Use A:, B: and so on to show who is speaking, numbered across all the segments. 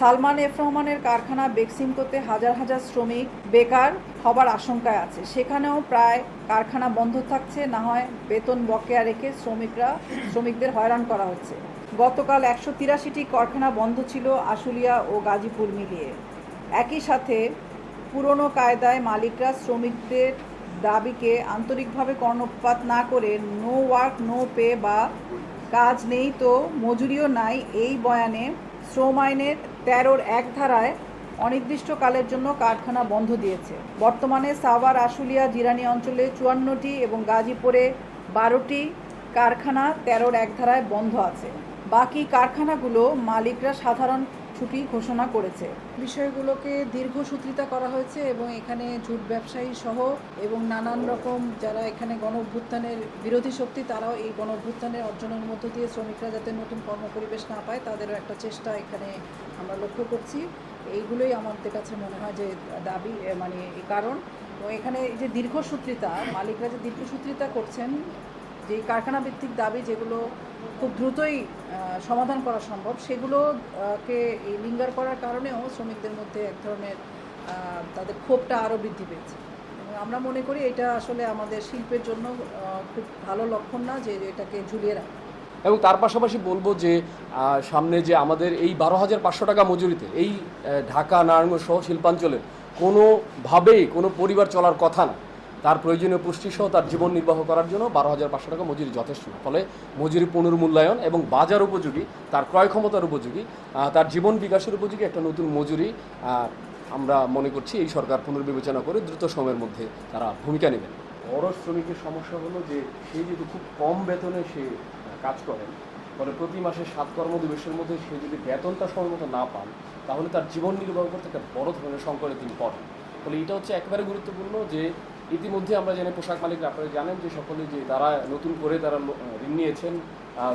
A: Salman F রহমানের কারখানা বেক্সিমকোতে হাজার হাজার শ্রমিক বেকার হবার আশঙ্কায় আছে। সেখানেও প্রায় কারখানা বন্ধ থাকছে, না হয় বেতন বকেয়া রেখে শ্রমিকরা, শ্রমিকদের হয়রান করা হচ্ছে। গতকাল একশো তিরাশিটি কারখানা বন্ধ ছিল আশুলিয়া ও গাজীপুর মিলিয়ে। একই সাথে পুরনো কায়দায় মালিকরা শ্রমিকদের দাবিকে আন্তরিকভাবে কর্ণপাত না করে নো ওয়ার্ক, নো পে বা কাজ নেই তো মজুরিও নাই এই বয়ানে শ্রম আইনের তেরোর এক ধারায় অনির্দিষ্টকালের জন্য কারখানা বন্ধ দিয়েছে। বর্তমানে সাভার, আশুলিয়া, জিরানি অঞ্চলে চুয়ান্নটি এবং গাজীপুরে বারোটি কারখানা তেরোর এক ধারায় বন্ধ আছে। বাকি কারখানাগুলো মালিকরা সাধারণ ছুটি ঘোষণা করেছে। বিষয়গুলোকে দীর্ঘসূত্রিতা করা হয়েছে এবং এখানে জুট ব্যবসায়ী সহ এবং নানান রকম যারা এখানে গণ অভ্যুত্থানের বিরোধী শক্তি, তারাও এই গণ অভ্যুত্থানের অর্জনের মধ্য দিয়ে শ্রমিকরা যাতে নতুন কর্মপরিবেশ না পায়, তাদেরও একটা চেষ্টা এখানে আমরা লক্ষ্য করছি। এইগুলোই আমাদের কাছে মনে হয় যে দাবি মানে কারণ। এবং এখানে যে দীর্ঘসূত্রিতা মালিকরা যে দীর্ঘসূত্রিতা করছেন যে এই কারখানা ভিত্তিক দাবি যেগুলো খুব দ্রুতই সমাধান করা সম্ভব সেগুলো আহ, কে এই লিঙ্গার করার কারণেও শ্রমিকদের মধ্যে এক ধরনের তাদের ক্ষোভটা আরও বৃদ্ধি পেয়েছে। আমরা মনে করি এটা আসলে আমাদের শিল্পের জন্য খুব ভালো লক্ষণ না যে এটাকে ঝুলিয়ে রাখা।
B: এবং তার পাশাপাশি বলব যে সামনে যে আমাদের এই বারো হাজার পাঁচশো টাকা মজুরিতে এই ঢাকা নারায়ণগঞ্জ সহ শিল্পাঞ্চলের কোনোভাবেই কোনো পরিবার চলার কথা না। তার প্রয়োজনীয় পুষ্টি সহ তার জীবন নির্বাহ করার জন্য বারো হাজার পাঁচশো টাকা মজুরি যথেষ্ট। ফলে মজুরি পুনর্মূল্যায়ন এবং বাজার উপযোগী, তার ক্রয় ক্ষমতার উপযোগী তার জীবন বিকাশের উপযোগী একটা নতুন মজুরি আমরা মনে করছি এই সরকার পুনর্বিবেচনা করে দ্রুত সময়ের মধ্যে তারা ভূমিকা নেবেন। বড় শ্রমিকের সমস্যা হলো যে সে যদি খুব কম বেতনে সে কাজ করেন, ফলে প্রতি মাসে সাত কর্মদিবসের মধ্যে সে যদি বেতনটা সময় মতো না পান, তাহলে তার জীবন নির্বাহ করতে একটা বড় ধরনের সংকটে তিনি পড়েন। ফলে এটা হচ্ছে একেবারে গুরুত্বপূর্ণ যে ইতিমধ্যে আমরা জানি পোশাক মালিকরা আপনারা জানেন যে সকলে যে তারা নতুন করে তারা ঋণ নিয়েছেন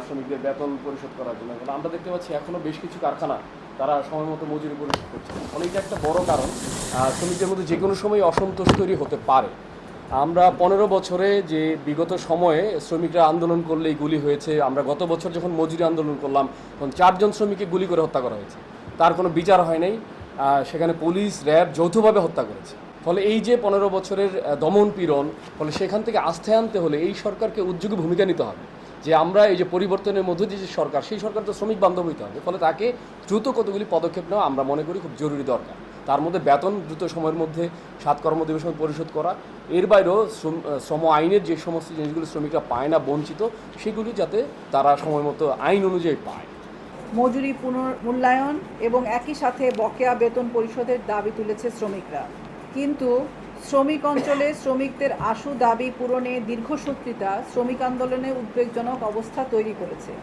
B: শ্রমিকদের বেতন পরিশোধ করার জন্য। ফলে আমরা দেখতে পাচ্ছি এখনও বেশ কিছু কারখানা তারা সময় মতো মজুরি পরিশোধ করছে। ফলে এটা একটা বড় কারণ শ্রমিকদের মধ্যে যে কোনো সময় অসন্তোষ তৈরি হতে পারে। আমরা পনেরো বছরে যে বিগত সময়ে শ্রমিকরা আন্দোলন করলেই গুলি হয়েছে, আমরা গত বছর যখন মজুরি আন্দোলন করলাম, তখন চারজন শ্রমিককে গুলি করে হত্যা করা হয়েছে। তার কোনো বিচার হয় নাই সেখানে পুলিশ, র্যাব যৌথভাবে হত্যা করেছে। ফলে এই যে পনেরো বছরের দমন পীড়ন, ফলে সেখান থেকে আস্থে আনতে হলে এই সরকারকে উদ্যোগী ভূমিকা নিতে হবে। যে আমরা এই যে পরিবর্তনের মধ্য দিয়ে যে সরকার, সেই সরকার তো শ্রমিক বান্ধব হইতে হবে। ফলে তাকে দ্রুত কতগুলি পদক্ষেপ নেওয়া আমরা মনে করি খুব জরুরি দরকার। তার মধ্যে বেতন দ্রুত সময়ের মধ্যে সাত কর্মদিবস পরিশোধ করা, এর বাইরেও শ্রম আইনের যে সমস্ত জিনিসগুলো শ্রমিকরা পায় না, বঞ্চিত, সেগুলি যাতে তারা সময় মতো আইন অনুযায়ী পায়।
A: মজুরি পুনর্মূল্যায়ন এবং একই সাথে বকেয়া বেতন পরিশোধের দাবি তুলেছে শ্রমিকরা। কিন্তু শ্রমিক অঞ্চলে শ্রমিকদের আশু দাবি পূরণে দীর্ঘসূত্রিতা শ্রমিক আন্দোলনে উদ্বেগজনক অবস্থা তৈরি করেছে।